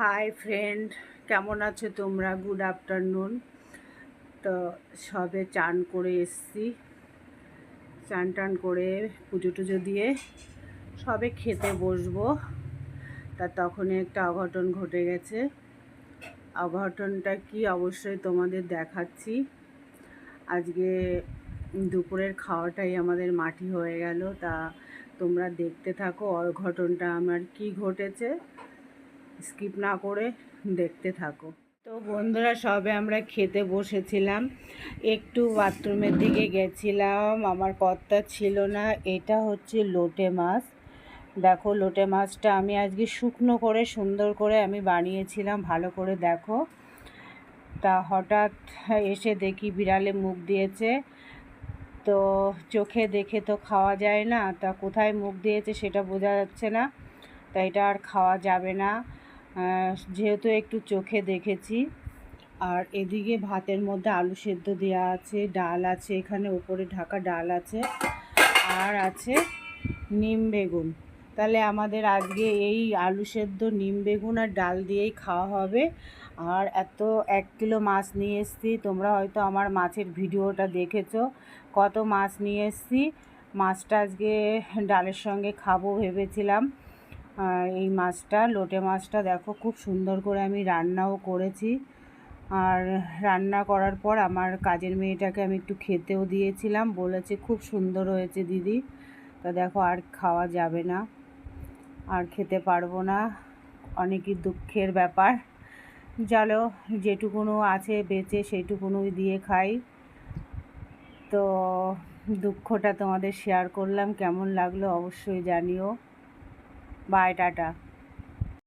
Hi friend কেমন আছো তোমরা? গুড আফটারনুন তো সবে চান করে এসছি। চান টান করে পুজো টুজো দিয়ে সবে খেতে বসবো। তা তখনই একটা অঘটন ঘটে গেছে। অঘটনটা কি অবশ্যই তোমাদের দেখাচ্ছি। আজকে দুপুরের খাওয়াটাই আমাদের মাটি হয়ে গেল। তা তোমরা দেখতে থাকো অঘটনটা আমার কি ঘটেছে। স্কিপ না করে দেখতে থাকো। তো বন্ধুরা, সবে আমরা খেতে বসেছিলাম। একটু বাথরুমের দিকে গেছিলাম। আমার কর্তা ছিল না। এটা হচ্ছে লোটে মাছ। দেখো, লোটে মাছটা আমি আজকে শুকনো করে, সুন্দর করে আমি বানিয়েছিলাম। ভালো করে দেখো। তা হঠাৎ এসে দেখি বিড়ালে মুখ দিয়েছে। তো চোখে দেখে তো খাওয়া যায় না। তা কোথায় মুখ দিয়েছে সেটা বোঝা যাচ্ছে না। তা এটা আর খাওয়া যাবে না। যেহেতু একটু চোখে দেখেছি, আর এদিকে ভাতের মধ্যে আলু সেদ্ধ দেওয়া আছে, ডাল আছে, এখানে উপরে ঢাকা ডাল আছে, আর আছে নিম বেগুন। তাহলে আমাদের আজকে এই আলু সেদ্ধ, নিম বেগুন আর ডাল দিয়েই খাওয়া হবে। আর এত এক কিলো মাছ নিয়ে এসছি, তোমরা হয়তো আমার মাছের ভিডিওটা দেখেছ, কত মাছ নিয়ে এসছি। মাছটা আজকে ডালের সঙ্গে খাব ভেবেছিলাম। এই মাছটা, লোটে মাছটা দেখো খুব সুন্দর করে আমি রান্নাও করেছি। আর রান্না করার পর আমার কাজের মেয়েটাকে আমি একটু খেতেও দিয়েছিলাম, বলেছে খুব সুন্দর হয়েছে দিদি। তা দেখো আর খাওয়া যাবে না, আর খেতে পারব না, অনেকই দুঃখের ব্যাপার। জালো যেটুকুনো আছে বেঁচে সেইটুকুনোই দিয়ে খাই। তো দুঃখটা তোমাদের শেয়ার করলাম, কেমন লাগল অবশ্যই জানিও। By tata